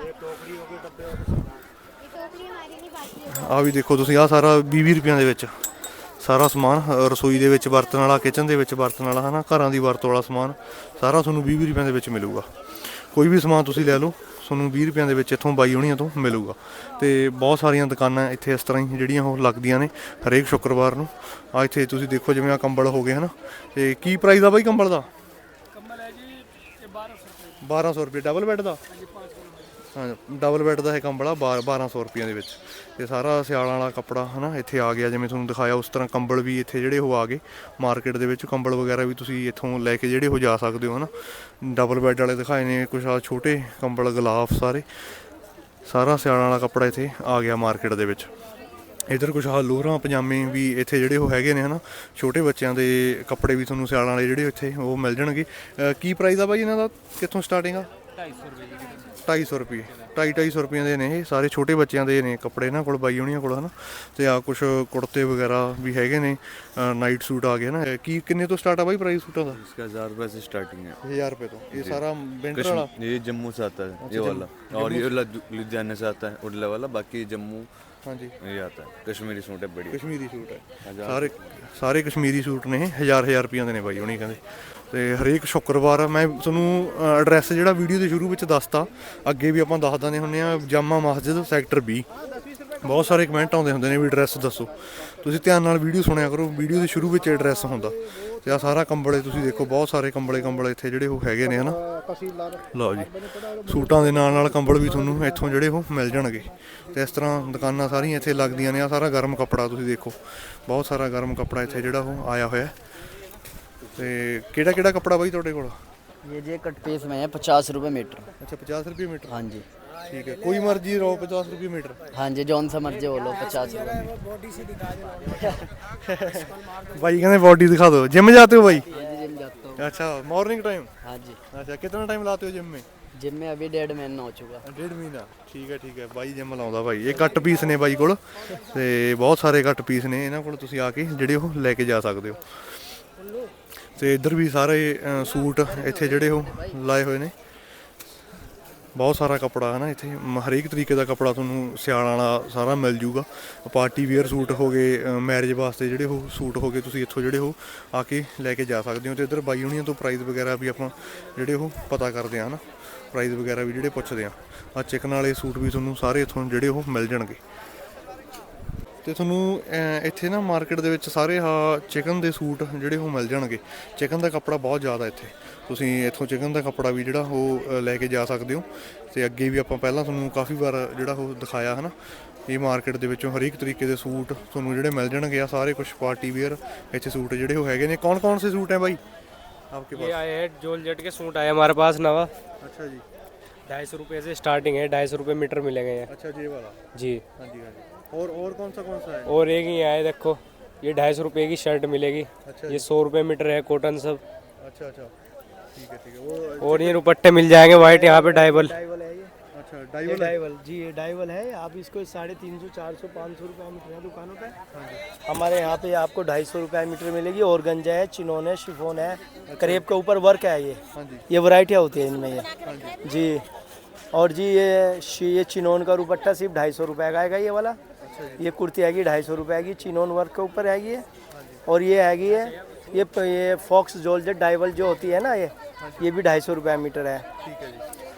ਆ ਵੀ ਦੇਖੋ ਤੁਸੀਂ ਆ ਸਾਰਾ 20 ਰੁਪਈਆਂ ਦੇ ਵਿੱਚ। ਸਾਰਾ ਸਮਾਨ ਰਸੋਈ ਦੇ ਵਿੱਚ ਵਰਤਣ ਵਾਲਾ ਕਿਚਨ ਦੇ ਵਿੱਚ ਵਰਤਣ ਵਾਲਾ, ਹਨਾ, ਘਰਾਂ ਦੀ ਵਰਤੋਂ ਵਾਲਾ ਸਮਾਨ, ਸਾਰਾ ਤੁਹਾਨੂੰ 20 ਰੁਪਏ ਦੇ ਵਿੱਚ ਮਿਲੂਗਾ। ਕੋਈ ਵੀ ਸਮਾਨ ਤੁਸੀਂ ਲੈ ਲਓ, ਤੁਹਾਨੂੰ 20 ਰੁਪਈਆਂ ਦੇ ਵਿੱਚ ਇੱਥੋਂ ਬਾਈ ਹੋਣੀਆਂ ਤੋਂ ਮਿਲੂਗਾ। ਤੇ ਬਹੁਤ ਸਾਰੀਆਂ ਦੁਕਾਨਾਂ ਇੱਥੇ ਇਸ ਤਰ੍ਹਾਂ ਹੀ ਜਿਹੜੀਆਂ ਉਹ ਲੱਗਦੀਆਂ ਨੇ, ਹਰੇਕ ਸ਼ੁੱਕਰਵਾਰ ਨੂੰ। ਆ ਇੱਥੇ ਤੁਸੀਂ ਦੇਖੋ ਜਿਵੇਂ ਆ ਕੰਬਲ ਹੋ ਗਏ, ਹਨਾ। ਤੇ ਕੀ ਪ੍ਰਾਈਸ ਆ ਬਾਈ ਕੰਬਲ ਦਾ? 1200 ਰੁਪਏ ਡਬਲ ਬੈੱਡ ਦਾ। ਹਾਂ ਡਬਲ ਬੈੱਡ ਦਾ ਇਹ ਕੰਬਲ ਆ 1200 ਰੁਪਈਆਂ ਦੇ ਵਿੱਚ। ਤੇ ਸਾਰਾ ਸਿਆਲਾਂ ਵਾਲਾ ਕੱਪੜਾ, ਹਨਾ, ਇੱਥੇ ਆ ਗਿਆ, ਜਿਵੇਂ ਤੁਹਾਨੂੰ ਦਿਖਾਇਆ, ਉਸ ਤਰ੍ਹਾਂ ਕੰਬਲ ਵੀ ਇੱਥੇ ਜਿਹੜੇ ਉਹ ਆ ਗਏ। ਮਾਰਕੀਟ ਦੇ ਵਿੱਚ ਕੰਬਲ ਵਗੈਰਾ ਵੀ ਤੁਸੀਂ ਇੱਥੋਂ ਲੈ ਕੇ ਜਿਹੜੇ ਉਹ ਜਾ ਸਕਦੇ ਹੋ, ਹਨਾ। ਡਬਲ ਬੈੱਡ ਵਾਲੇ ਦਿਖਾਏ ਨੇ, ਕੁਛ ਆ ਛੋਟੇ ਕੰਬਲ ਗਲਾਫ ਸਾਰੇ। ਸਾਰਾ ਸਿਆਲਾਂ ਵਾਲਾ ਕੱਪੜਾ ਇੱਥੇ ਆ ਗਿਆ ਮਾਰਕੀਟ ਦੇ ਵਿੱਚ। ਇਧਰ ਕੁਛ ਆ ਲੋਰਾਂ ਪਜਾਮੇ ਵੀ ਇੱਥੇ ਜਿਹੜੇ ਉਹ ਹੈਗੇ ਨੇ ਹਨਾ? ਛੋਟੇ ਬੱਚਿਆਂ ਦੇ ਕੱਪੜੇ ਵੀ ਤੁਹਾਨੂੰ ਸਿਆਲਾਂ ਵਾਲੇ ਜਿਹੜੇ ਇੱਥੇ ਉਹ ਮਿਲ ਜਾਣਗੇ। ਕੀ ਪ੍ਰਾਈਸ ਆ ਬਾਈ ਇਹਨਾਂ ਦਾ? ਕਿੱਥੋਂ ਸਟਾਰਟਿੰਗ ਆ? 250 ਰੁਪਏ 250 ਰੁਪਏ। ਦੇ ਨੇ ਇਹ ਸਾਰੇ ਛੋਟੇ ਬੱਚਿਆਂ ਦੇ ਨੇ ਕੱਪੜੇ ਇਹਨਾਂ ਕੋਲ ਬਾਈ ਹੋਣੀਆਂ ਕੋਲ ਹਨਾ ਤੇ ਆ ਕੁਝ ਕੁੜਤੇ ਵਗੈਰਾ ਵੀ ਹੈਗੇ ਨੇ ਨਾਈਟ ਸੂਟ ਆ ਗਏ ਨਾ ਇਹ ਕੀ ਕਿੰਨੇ ਤੋਂ ਸਟਾਰਟ ਆ ਬਾਈ ਪ੍ਰਾਈਸ ਸੂਟਾਂ ਦਾ इसका हजार रुपए से स्टार्टिंग है 1000 ਰੁਪਏ ਤੋਂ ਇਹ ਸਾਰਾ ਵਿੰਟਰ ਵਾਲਾ कश्मीर ये जम्मू से आता है ये वाला और ये लु- लुधियाना से आता है उड़ला वाला बाकी जम्मू ਹਾਂਜੀ ये आता है कश्मीरी सूट है बढ़िया ਕਸ਼ਮੀਰੀ ਸੂਟ ਹੈ ਸਾਰੇ ਸਾਰੇ ਕਸ਼ਮੀਰੀ ਸੂਟ ਨੇ ਇਹ ਹਜ਼ਾਰ ਹਜ਼ਾਰ ਰੁਪਈਆਂ ਦੇ ਨੇ ਬਾਈ ਹੁਣੀ ਕਹਿੰਦੇ ਤੇ ਹਰੇਕ ਸ਼ੁੱਕਰਵਾਰ ਮੈਂ ਤੁਹਾਨੂੰ ਐਡਰੈਸ ਜਿਹੜਾ ਵੀਡੀਓ ਦੇ ਸ਼ੁਰੂ ਵਿੱਚ ਦੱਸਤਾ, ਅੱਗੇ ਵੀ ਆਪਾਂ ਦੱਸ ਦਿੰਦੇ ਹੁੰਦੇ ਆ ਜਾਮਾ ਮਸਜਿਦ ਸੈਕਟਰ 20 ਬਹੁਤ ਸਾਰੇ ਕਮੈਂਟ ਆਉਂਦੇ ਹੁੰਦੇ ਨੇ ਵੀ ਐਡਰੈਸ ਦੱਸੋ। ਤੁਸੀਂ ਧਿਆਨ ਨਾਲ ਵੀਡੀਓ ਸੁਣਿਆ ਕਰੋ ਵੀਡੀਓ ਦੇ ਸ਼ੁਰੂ ਵਿੱਚ ਐਡਰੈਸ ਹੁੰਦਾ। ਤੇ ਆ ਸਾਰਾ ਕੰਬਲੇ ਤੁਸੀਂ ਦੇਖੋ, ਬਹੁਤ ਸਾਰੇ ਕੰਬਲੇ ਕੰਬਲੇ ਇੱਥੇ ਜਿਹੜੇ ਉਹ ਹੈਗੇ ਨੇ, ਹਨਾ? ਲਓ ਜੀ। ਸੂਟਾਂ ਦੇ ਨਾਲ ਨਾਲ ਕੰਬਲ ਵੀ ਤੁਹਾਨੂੰ ਇੱਥੋਂ ਜਿਹੜੇ ਉਹ ਮਿਲ ਜਾਣਗੇ। ਤੇ ਇਸ ਤਰ੍ਹਾਂ ਦੁਕਾਨਾਂ ਸਾਰੀਆਂ ਇੱਥੇ ਲੱਗਦੀਆਂ ਨੇ ਆ ਸਾਰਾ ਗਰਮ ਕੱਪੜਾ ਤੁਸੀਂ ਦੇਖੋ। ਬਹੁਤ ਸਾਰਾ ਗਰਮ ਕੱਪੜਾ ਇੱਥੇ ਜਿਹੜਾ ਉਹ ਆਇਆ ਹੋਇਆ। ਤੇ ਕਿਹੜਾ ਕਿਹੜਾ ਕੱਪੜਾ ਬਾਈ ਤੁਹਾਡੇ ਕੋਲ ये जे कट पीस में है पचास रुपये मीटर ਅੱਛਾ 50 ਰੁਪਏ ਮੀਟਰ हाँ जी ਠੀਕ ਹੈ ਕੋਈ ਮਰਜ਼ੀ ਰੋ 50 ਰੁਪਏ ਮੀਟਰ हाँ जी जौन सा मर्जी बोलो पचास रुपये भाई कहते बॉडी दिखा दो जिम जाते हो भाई जिम जाता हूँ अच्छा मॉर्निंग टाइम हाँ जी अच्छा कितना टाइम लाते हो जिम में जिम में अभी डेढ़ महीना हो चुका ਡੇਢ ਮਹੀਨਾ ਠੀਕ ਹੈ ਠੀਕ ਹੈ ਬਾਈ ਜਿਮ ਲਾਉਂਦਾ ਬਾਈ ਇਹ ਕੱਟ ਪੀਸ ਨੇ ਬਾਈ ਕੋਲ ਤੇ ਬਹੁਤ ਸਾਰੇ ਕੱਟ ਪੀਸ ਨੇ ਇਹਨਾਂ ਕੋਲ ਤੁਸੀਂ ਆ ਕੇ ਜਿਹੜੇ ਉਹ ਲੈ ਕੇ ਜਾ ਸਕਦੇ ਹੋ ਤੇ ਇੱਧਰ ਵੀ ਸਾਰੇ ਸੂਟ ਇੱਥੇ ਜਿਹੜੇ ਉਹ ਲਾਏ ਹੋਏ ਨੇ। ਬਹੁਤ ਸਾਰਾ ਕੱਪੜਾ ਹੈ ਨਾ ਇੱਥੇ। ਹਰੇਕ ਤਰੀਕੇ ਦਾ ਕੱਪੜਾ ਤੁਹਾਨੂੰ ਸਿਆਲ ਵਾਲਾ ਸਾਰਾ ਮਿਲ ਜੂਗਾ। ਪਾਰਟੀ ਵੇਅਰ ਸੂਟ ਹੋ ਗਏ ਮੈਰਿਜ ਵਾਸਤੇ ਜਿਹੜੇ ਉਹ ਸੂਟ ਹੋ ਗਏ, ਤੁਸੀਂ ਇੱਥੋਂ ਜਿਹੜੇ ਉਹ ਆ ਕੇ ਲੈ ਕੇ ਜਾ ਸਕਦੇ ਹੋ। ਤੇ ਇੱਧਰ ਬਾਈ ਹੁਣੀਆਂ ਤੋਂ ਪ੍ਰਾਈਸ ਵਗੈਰਾ ਵੀ ਆਪਾਂ ਜਿਹੜੇ ਉਹ ਪਤਾ ਕਰਦੇ ਆ ਨਾ। ਪ੍ਰਾਈਸ ਵਗੈਰਾ ਵੀ ਜਿਹੜੇ ਪੁੱਛਦੇ ਆ ਆ ਚਿਕਨ ਵਾਲੇ ਸੂਟ ਵੀ ਤੁਹਾਨੂੰ ਸਾਰੇ ਇੱਥੋਂ ਜਿਹੜੇ ਉਹ ਮਿਲ ਜਾਣਗੇ। ਤੇ ਤੁਹਾਨੂੰ ਅਹ, ਇੱਥੇ ਨਾ ਮਾਰਕੀਟ ਦੇ ਵਿੱਚ ਸਾਰੇ ਆ ਚਿਕਨ ਦੇ ਸੂਟ ਜਿਹੜੇ ਉਹ ਮਿਲ ਜਾਣਗੇ ਚਿਕਨ ਦਾ ਕੱਪੜਾ ਬਹੁਤ ਜ਼ਿਆਦਾ ਇੱਥੇ ਤੁਸੀਂ ਇੱਥੋਂ ਚਿਕਨ ਦਾ ਕੱਪੜਾ ਵੀ ਜਿਹੜਾ ਉਹ ਅਹ, ਲੈ ਕੇ ਜਾ ਸਕਦੇ ਹੋ ਤੇ ਅੱਗੇ ਵੀ ਆਪਾਂ ਪਹਿਲਾਂ ਤੁਹਾਨੂੰ ਕਾਫੀ ਵਾਰ ਜਿਹੜਾ ਉਹ ਦਿਖਾਇਆ ਹਨਾ ਇਹ ਮਾਰਕੀਟ ਦੇ ਵਿੱਚੋਂ ਹਰੇਕ ਤਰੀਕੇ ਦੇ ਸੂਟ ਤੁਹਾਨੂੰ ਜਿਹੜੇ ਮਿਲ ਜਾਣਗੇ ਆ ਸਾਰੇ ਕੁਝ ਪਾਰਟੀ ਵੇਅਰ ਇੱਥੇ ਸੂਟ ਜਿਹੜੇ ਉਹ ਹੈਗੇ ਨੇ ਕੌਣ ਕੌਣ ਸੇ ਸੂਟ ਹੈ ਬਾਈ ਆਪਕੇ ये आए हैं जोल जट के सूट आए हमारे पास नवा ਅੱਛਾ ਜੀ ढाई सौ रुपये से स्टार्टिंग है ढाई सौ रुपये मीटर मिलेंगे ये ਅੱਛਾ ਜੀ ਇਹ ਵਾਲਾ जी ਹਾਂਜੀ ਹਾਂਜੀ और और कौन सा कौन सा है? और एक ही आए देखो ये ढाई सौ रुपये की शर्ट मिलेगी। अच्छा ये सौ रुपये मीटर है कॉटन सब। अच्छा अच्छा। ठीक है ठीक है। वो और ये दुपट्टे मिल जाएँगे वाइट यहाँ पे डाइबल डाइवल है अच्छा डाइवल डाइवल जी ये डाइवल है। आप इसको साढ़े तीन सौ चार सौ पाँच सौ रुपये मीटर है दुकानों पे? हमारे यहाँ पे आपको ढाई सौ रुपये मीटर मिलेगी। और गंजा है चिनोन है शिफोन है करेब के ऊपर वर्क है ये। हाँ ये वैरायटियाँ होती है इनमें ये। जी। और जी ये ये चिनोन का दुपट्टा सिर्फ़ ढाई सौ रुपये का आएगा ये वाला। ये कुर्ती आएगी ढाई सौ रुपये की चिनोन वर्क के ऊपर आएगी ये। और ये आएगी है ये ये फॉक्स जोलजेट डाइवल जो होती है ना ये ये भी ढाई सौ रुपये मीटर है। है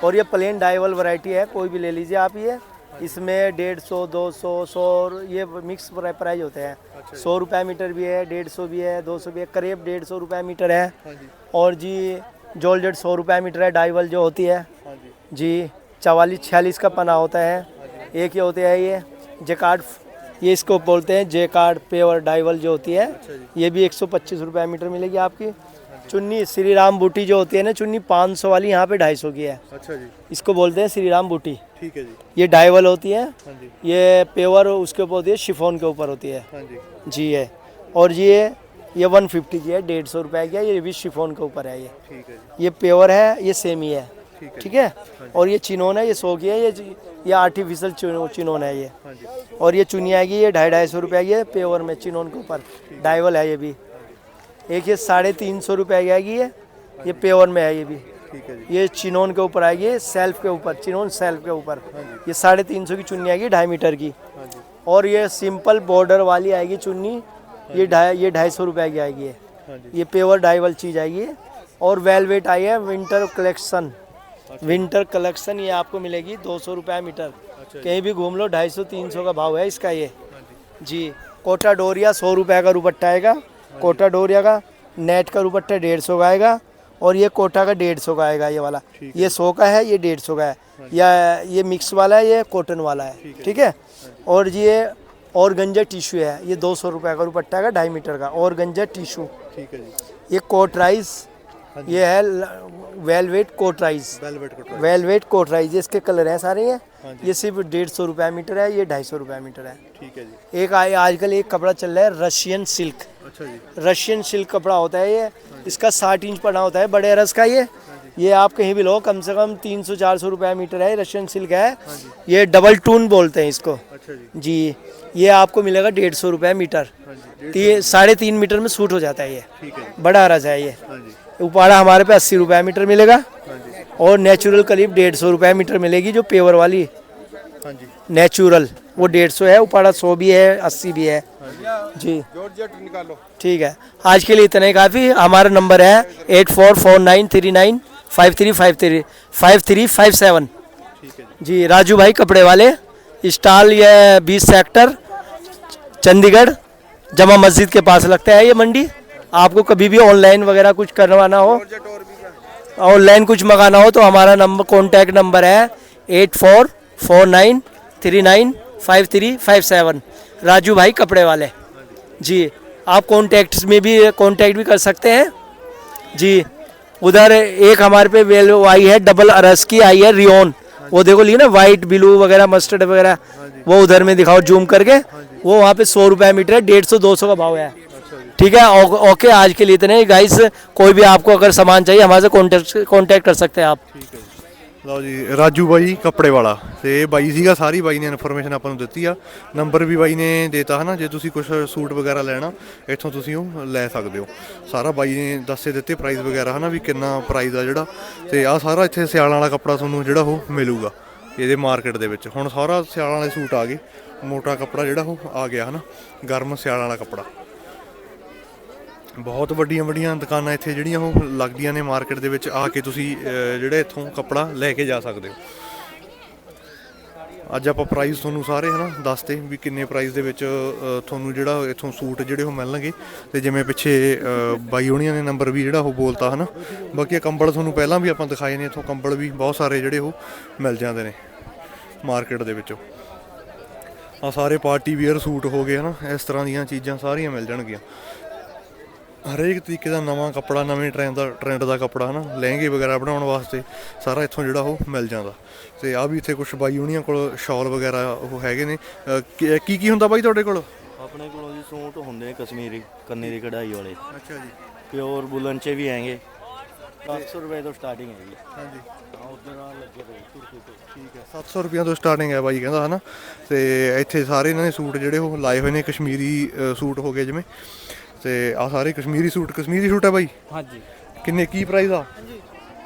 और ये प्लेन डाइवल वैरायटी है कोई भी ले लीजिए आप ये। इसमें डेढ़ सौ दो सौ सौ ये मिक्स प्राइस होते हैं। सौ रुपये मीटर भी है डेढ़ सौ भी है दो सौ भी है करीब डेढ़ सौ रुपये मीटर है। हाँ जी। और जी जोलजेट सौ रुपये मीटर है डाइवल जो होती है। हाँ जी। जी चवालीस छियालीस का पना होता है। एक ये होते हैं ये। जेकार्ड ये इसको बोलते हैं जेकार्ड पेवर डाइवल जो होती है ये भी एक सौ पच्चीस रुपये मीटर मिलेगी आपकी। चुन्नी श्री राम बूटी जो होती है ना चुन्नी पाँच सौ वाली यहाँ पे ढाई सौ की है। अच्छा जी। इसको बोलते हैं श्री राम बूटी। ठीक है जी। ये डाइवल होती है हाँ जी। ये पेवर उसके ऊपर होती है शिफोन के ऊपर होती है। हाँ जी। जी है। और ये ये वन फिफ्टी की है डेढ़ सौ रुपये की है ये भी शिफोन के ऊपर है ये। ठीक है जी। ये पेवर है ये सेमी है। ठीक है ठीक है? और ये चिनोन है ये सौ की है ये ये आर्टिफिशियल चिनो- चिनोन है ये। हाँ जी और ये चुनी आएगी ये ढाई ढाई सौ रुपये की है प्योर में चिनोन के ऊपर। डाइवल है ये भी। एक ये साढ़े तीन सौ रुपये की आएगी ये। ये प्योर में है ये भी। है ये चिनोन के ऊपर आएगी सेल्फ के ऊपर चिनोन सेल्फ के ऊपर। ये साढ़े तीन सौ की चुन्नी आएगी ढाई मीटर की। हाँ और ये सिंपल बॉर्डर वाली आएगी चुन्नी। ये ढाई ये ढाई सौ रुपये की आएगी हाँ ये पेवर डाइवल चीज़ आएगी और वेलवेट आई है विंटर कलेक्शन विंटर कलेक्शन ये आपको मिलेगी दो सौ रुपया मीटर। अच्छा कहीं भी घूम लो ढाई सौ तीन सौ का भाव है इसका ये। जी। कोटा डोरिया सौ रुपये का दुपट्टा आएगा। कोटा डोरिया का नेट का दुपट्टा डेढ़ सौ का आएगा और ये कोटा का डेढ़ सौ का आएगा ये वाला। ये सौ का है ये डेढ़ सौ का है। या ये मिक्स वाला है ये कॉटन वाला है। ठीक है। और ये और गंजा टिश्यू है ये दो सौ रुपये का दुपट्टा का ढाई मीटर का। और गंजा टिश्यू। ठीक है ये कोट राइस ये है velvet coat rice. Velvet coat rice. इसके कलर हैं सारे ये। हाँ ये सिर्फ़ डेढ़ सौ रुपया मीटर है ये ढाई सौ रुपया मीटर है। ठीक है जी। एक आजकल एक कपड़ा चल रहा है रशियन सिल्क। अच्छा जी। रशियन सिल्क कपड़ा होता है ये। इसका साठ इंच पड़ा होता है बड़े अरस का ये। ये आप कहीं भी लो कम से कम तीन सौ चार सौ रुपया मीटर है रशियन सिल्क है। ये डबल टून बोलते हैं इसको। अच्छा जी। जी ये आपको मिलेगा डेढ़ सौ रुपया मीटर। हाँ साढ़े तीन मीटर में सूट हो जाता है ये। ठीक है बड़ा अरज है ये। हाँ जी। उपाड़ा हमारे पे अस्सी रुपये मीटर मिलेगा हाँ और नेचुरल करीब डेढ़ सौ रुपये मीटर मिलेगी जो पेवर वाली। हाँ नेचुरल वो डेढ़ सौ है उपाड़ा सौ भी है अस्सी भी है। जी। निकालो। ठीक है। आज के लिए इतना ही काफ़ी। हमारा नंबर है eight four four nine three nine five three five three five three five seven जी। जी राजू भाई कपड़े वाले स्टॉल ये बीस सेक्टर चंडीगढ़ जमा मस्जिद के पास लगता है ये मंडी। आपको कभी भी ऑनलाइन वगैरह कुछ करवाना हो ऑनलाइन कुछ मंगाना हो तो हमारा नंबर कॉन्टैक्ट नंबर है eight four four nine three nine five three five seven Raju भाई कपड़े वाले। जी आप कॉन्टैक्ट में भी कॉन्टैक्ट भी कर सकते हैं। जी उधर एक हमारे पे वेल आई है डबल अरस की आई है रियोन वो देखो लिए ना वाइट ब्लू वगैरह मस्टर्ड वगैरह वो उधर में दिखाओ जूम करके वो वहाँ पे सौ रुपये मीटर है डेढ़ सौ दो सौ का भाव है। ठीक है ओ- ओके आज के लिए इतने गाइस कोई भी आपको अगर सामान चाहिए हमारे से कॉन्टेक्ट कॉन्टैक्ट कर सकते हैं आप ठीक है जी ਲਓ ਜੀ ਰਾਜੂ ਬਾਈ ਕੱਪੜੇ ਵਾਲਾ ਤੇ ਇਹ ਬਾਈ ਸੀਗਾ ਸਾਰੀ ਬਾਈ ਨੇ ਇਨਫੋਰਮੇਸ਼ਨ ਆਪਾਂ ਨੂੰ ਦਿੱਤੀ ਆ ਨੰਬਰ ਵੀ ਬਾਈ ਨੇ ਦੇਤਾ ਹਨਾ ਜੇ ਤੁਸੀਂ ਕੁਝ ਸੂਟ ਵਗੈਰਾ ਲੈਣਾ ਇੱਥੋਂ ਤੁਸੀਂ ਉਹ ਲੈ ਸਕਦੇ ਹੋ ਸਾਰਾ ਬਾਈ ਨੇ ਦੱਸੇ ਦਿੱਤੇ ਪ੍ਰਾਈਸ ਵਗੈਰਾ ਹਨਾ ਵੀ ਕਿੰਨਾ ਪ੍ਰਾਈਸ ਆ ਜਿਹੜਾ ਤੇ ਆ ਸਾਰਾ ਇੱਥੇ ਸਿਆਲਾਂ ਵਾਲਾ ਕੱਪੜਾ ਤੁਹਾਨੂੰ ਜਿਹੜਾ ਉਹ ਮਿਲੂਗਾ ਇਹਦੇ ਮਾਰਕੀਟ ਦੇ ਵਿੱਚ ਹੁਣ ਸਾਰਾ ਸਿਆਲਾਂ ਵਾਲੇ ਸੂਟ ਆ ਗਏ ਮੋਟਾ ਕੱਪੜਾ ਜਿਹੜਾ ਉਹ ਆ ਗਿਆ ਹਨਾ ਗਰਮ ਸਿਆਲਾਂ ਵਾਲਾ ਕੱਪੜਾ ਬਹੁਤ ਵੱਡੀਆਂ ਵੱਡੀਆਂ ਦੁਕਾਨਾਂ ਇੱਥੇ ਜਿਹੜੀਆਂ ਉਹ ਲੱਗਦੀਆਂ ਨੇ ਮਾਰਕੀਟ ਦੇ ਵਿੱਚ ਆ ਕੇ ਤੁਸੀਂ ਜਿਹੜਾ ਇੱਥੋਂ ਕੱਪੜਾ ਲੈ ਕੇ ਜਾ ਸਕਦੇ ਹੋ। ਅੱਜ ਆਪਾਂ ਪ੍ਰਾਈਸ ਤੁਹਾਨੂੰ ਸਾਰੇ ਹਨਾ ਦੱਸਦੇ ਵੀ ਕਿੰਨੇ ਪ੍ਰਾਈਸ ਦੇ ਵਿੱਚ ਤੁਹਾਨੂੰ ਜਿਹੜਾ ਇੱਥੋਂ ਸੂਟ ਜਿਹੜੇ ਉਹ ਮਿਲਣਗੇ। ਤੇ ਜਿਵੇਂ ਪਿੱਛੇ ਬਾਈ ਹੋਣੀਆਂ ਨੇ ਨੰਬਰ ਵੀ ਜਿਹੜਾ ਉਹ ਬੋਲਤਾ ਹਨਾ। ਬਾਕੀ ਕੰਬਲ ਤੁਹਾਨੂੰ ਪਹਿਲਾਂ ਵੀ ਆਪਾਂ ਦਿਖਾਏ ਨੇ, ਇੱਥੋਂ ਕੰਬਲ ਵੀ ਬਹੁਤ ਸਾਰੇ ਜਿਹੜੇ ਉਹ ਮਿਲ ਜਾਂਦੇ ਨੇ ਮਾਰਕੀਟ ਦੇ ਵਿੱਚੋਂ। ਆ ਸਾਰੇ ਪਾਰਟੀ ਵੇਅਰ ਸੂਟ ਹੋ ਗਏ ਹਨਾ, ਇਸ ਤਰ੍ਹਾਂ ਦੀਆਂ ਚੀਜ਼ਾਂ ਸਾਰੀਆਂ ਮਿਲ ਜਾਣਗੀਆਂ। ਹਰੇਕ ਤਰੀਕੇ ਦਾ ਨਵਾਂ ਕੱਪੜਾ ਨਵੇਂ ਟ੍ਰੈਂਡ ਦਾ ਟ੍ਰੈਂਡ ਦਾ ਕੱਪੜਾ ਹਨਾ ਲਹਿੰਗੇ ਵਗੈਰਾ ਬਣਾਉਣ ਵਾਸਤੇ ਸਾਰਾ ਇੱਥੋਂ ਜਿਹੜਾ ਉਹ ਮਿਲ ਜਾਂਦਾ। ਤੇ ਆ ਵੀ ਇੱਥੇ ਕੁਝ ਬਾਈ ਹੋਣੀਆਂ ਕੋਲ ਸ਼ਾਲ ਵਗੈਰਾ ਉਹ ਹੈਗੇ ਨੇ। ਕੀ- ਕੀ ਹੁੰਦਾ ਬਾਈ ਤੁਹਾਡੇ ਕੋਲ? ਆਪਣੇ ਕੋਲ ਜੀ ਸੂਟ ਹੁੰਦੇ ਨੇ ਕਸ਼ਮੀਰੀ ਕੰਨੇ ਦੀ ਕਢਾਈ ਵਾਲੇ। ਅੱਛਾ ਜੀ। ਪਿਓਰ ਬੁਲਨ ਚ ਵੀ ਹੈਗੇ। 700 ਰੁਪਏ ਤੋਂ ਸਟਾਰਟਿੰਗ ਹੈ ਜੀ। ਹਾਂਜੀ। ਠੀਕ ਹੈ 700 ਰੁਪਈਆਂ ਤੋਂ ਸਟਾਰਟਿੰਗ ਹੈ ਬਾਈ ਕਹਿੰਦਾ ਹਨਾ। ਤੇ ਇੱਥੇ ਸਾਰੇ ਇਹਨਾਂ ਨੇ ਸੂਟ ਜਿਹੜੇ ਉਹ ਲਾਏ ਹੋਏ ਨੇ ਕਸ਼ਮੀਰੀ ਸੂਟ ਹੋ ਗਏ ਜਿਵੇਂ। ਤੇ ਆ ਸਾਰੇ ਕਸ਼ਮੀਰੀ ਸੂਟ ਕਸ਼ਮੀਰੀ ਸੂਟ ਹੈ ਬਾਈ हाँ जी ਕਿੰਨੇ ਕੀ ਪ੍ਰਾਈਸ ਆ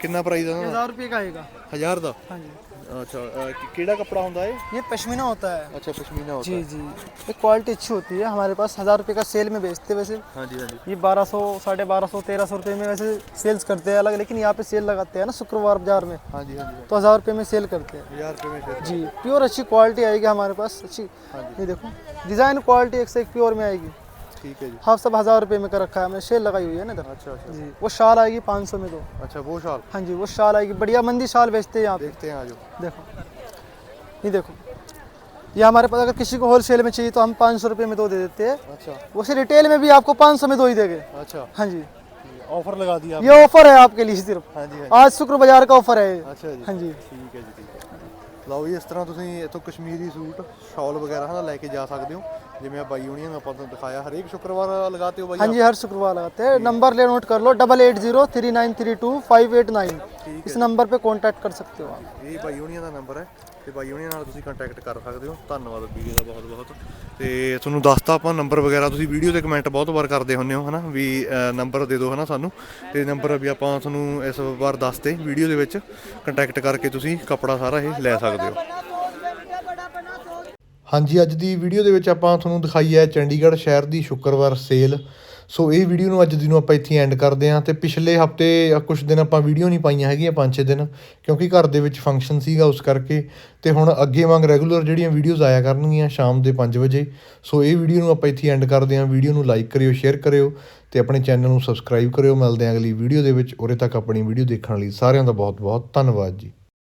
ਕਿੰਨਾ ਪ੍ਰਾਈਸ ਆ ਇਹਨਾਂ ਦਾ रुपये का आएगा 1000 ਦਾ हाँ जी ਅੱਛਾ ਅਹ, ਕਿ- ਕਿਹੜਾ ਕੱਪੜਾ ਹੁੰਦਾ ਏ ये पश्मीना होता है ਅੱਛਾ ਪਸ਼ਮੀਨਾ ਹੁੰਦਾ जी जी ये क्वालिटी अच्छी होती है हमारे पास हज़ार रुपये का सेल में बेचते हैं वैसे ਹਾਂਜੀ ਹਾਂਜੀ ये बारह सौ साढ़े बारह सौ तेरह सौ रुपये में वैसे सेल्स करते हैं अलग लेकिन यहाँ पे सेल लगाते हैं ना शुक्रवार बाजार में ਹਾਂਜੀ ਹਾਂਜੀ तो हज़ार रुपये में सेल करते हैं 1000 ਰੁਪਏ ਵਿੱਚ जी प्योर अच्छी क्वालिटी आएगी हमारे पास अच्छी ये देखो डिज़ाइन क्वालिटी एक से एक प्योर में आएगी ठीक है जी। हाफ़ सब हज़ार रुपये में कर रखा है हमने। शेल लगाई हुई है ना इधर? अच्छा अच्छा। जी। वो शाल आएगी पाँच सौ में दो। अच्छा वो शाल? हाँ जी वो शाल आएगी। बढ़िया मंदी शाल बेचते हैं यहाँ देखते हैं आज देखो। ये देखो। ये हमारे पास अगर किसी को होल सेल में चाहिए तो हम पाँच सौ रुपये में दो दे देते हैं। अच्छा। वैसे रिटेल में भी आपको पाँच सौ में दो ही देंगे। अच्छा। हाँ जी। ऑफ़र लगा दिया ये ऑफ़र है आपके लिए सिर्फ़। हाँ जी, हाँ जी। आज शुक्र बाज़ार का ऑफ़र है। अच्छा जी। हाँ जी। ठीक है जी ਲਓ ਜੀ ਇਸ ਤਰ੍ਹਾਂ ਤੁਸੀਂ ਇੱਥੋਂ ਕਸ਼ਮੀਰੀ ਸੂਟ ਸ਼ਾਲ ਵਗੈਰਾ ਹਨਾ ਲੈ ਕੇ ਜਾ ਸਕਦੇ ਹੋ ਜਿਵੇਂ ਆ ਬਾਈ ਹੋਣੀਆਂ ਨੇ ਆਪਾਂ ਤੁਹਾਨੂੰ ਦਿਖਾਇਆ ਹਰੇਕ ਸ਼ੁੱਕਰਵਾਰ ਲਗਾਤੇ ਹੋ ਬਾਈ हाँ जी हर शुक्रवार लगाते हैं नंबर ले नोट कर लो double eight zero three nine three two five eight nine इस नंबर पे कांटेक्ट कर सकते हो आप ਇਹ ਬਾਈ ਹੋਣੀਆਂ ਦਾ ਨੰਬਰ ਹੈ ਤੇ ਬਾਈ ਹੋਣੀਆਂ ਨਾਲ ਤੁਸੀਂ ਕੰਟੈਕਟ ਕਰ ਸਕਦੇ ਹੋ। ਧੰਨਵਾਦ ਵੀਡੀਓ ਦਾ ਬਹੁਤ ਬਹੁਤ। ਤੇ ਤੁਹਾਨੂੰ ਦੱਸਤਾ ਆਪਾਂ ਨੰਬਰ ਵਗੈਰਾ, ਤੁਸੀਂ ਵੀਡੀਓ ਤੇ ਕਮੈਂਟ ਬਹੁਤ ਵਾਰ ਕਰਦੇ ਹੁੰਦੇ ਹੋ, ਹਨਾ? ਵੀ ਨੰਬਰ ਦੇ ਦਿਓ, ਹਨਾ, ਸਾਨੂੰ। ਤੇ ਨੰਬਰ ਵੀ ਆਪਾਂ ਤੁਹਾਨੂੰ ਇਸ ਵਾਰ ਦੱਸਤੇ ਵੀਡੀਓ ਦੇ ਵਿੱਚ। ਕੰਟੈਕਟ ਕਰਕੇ ਤੁਸੀਂ ਕੱਪੜਾ ਸਾਰਾ ਇਹ ਲੈ ਸਕਦੇ ਹੋ। ਹਾਂਜੀ, ਅੱਜ ਦੀ ਵੀਡੀਓ ਦੇ ਵਿੱਚ ਆਪਾਂ ਤੁਹਾਨੂੰ ਦਿਖਾਈ ਹੈ ਚੰਡੀਗੜ੍ਹ ਸ਼ਹਿਰ ਦੀ ਸ਼ੁੱਕਰਵਾਰ ਸੇਲ ਸੋ ਇਹ ਵੀਡੀਓ ਨੂੰ ਅੱਜ ਦੀ ਨੂੰ ਆਪਾਂ ਇੱਥੇ ਐਂਡ ਕਰਦੇ ਹਾਂ ਤੇ ਪਿਛਲੇ ਹਫ਼ਤੇ ਕੁਝ ਦਿਨ ਆਪਾਂ ਵੀਡੀਓ ਨਹੀਂ ਪਾਈਆਂ ਹੈਗੀਆਂ, ਪੰਜ ਛੇ ਦਿਨ, ਕਿਉਂਕਿ ਘਰ ਦੇ ਵਿੱਚ ਫੰਕਸ਼ਨ ਸੀਗਾ ਉਸ ਕਰਕੇ ਤੇ ਹੁਣ ਅੱਗੇ ਵਾਂਗ ਰੈਗੂਲਰ ਜਿਹੜੀਆਂ ਵੀਡੀਓਜ਼ ਆਇਆ ਕਰਨਗੀਆਂ ਸ਼ਾਮ ਦੇ 5 ਵਜੇ। ਸੋ ਇਹ ਵੀਡੀਓ ਨੂੰ ਆਪਾਂ ਇੱਥੇ ਐਂਡ ਕਰਦੇ ਹਾਂ। ਵੀਡੀਓ ਨੂੰ ਲਾਈਕ ਕਰਿਓ ਸ਼ੇਅਰ ਕਰਿਓ ਤੇ ਆਪਣੇ ਚੈਨਲ ਨੂੰ ਸਬਸਕ੍ਰਾਈਬ ਕਰਿਓ। ਮਿਲਦੇ ਹਾਂ ਅਗਲੀ ਵੀਡੀਓ ਦੇ ਵਿੱਚ। ਉਰੇ ਤੱਕ ਆਪਣੀ ਵੀਡੀਓ ਦੇਖਣ ਲਈ ਸਾਰਿਆਂ ਦਾ ਬਹੁਤ ਬਹੁਤ ਧੰਨਵਾਦ ਜੀ।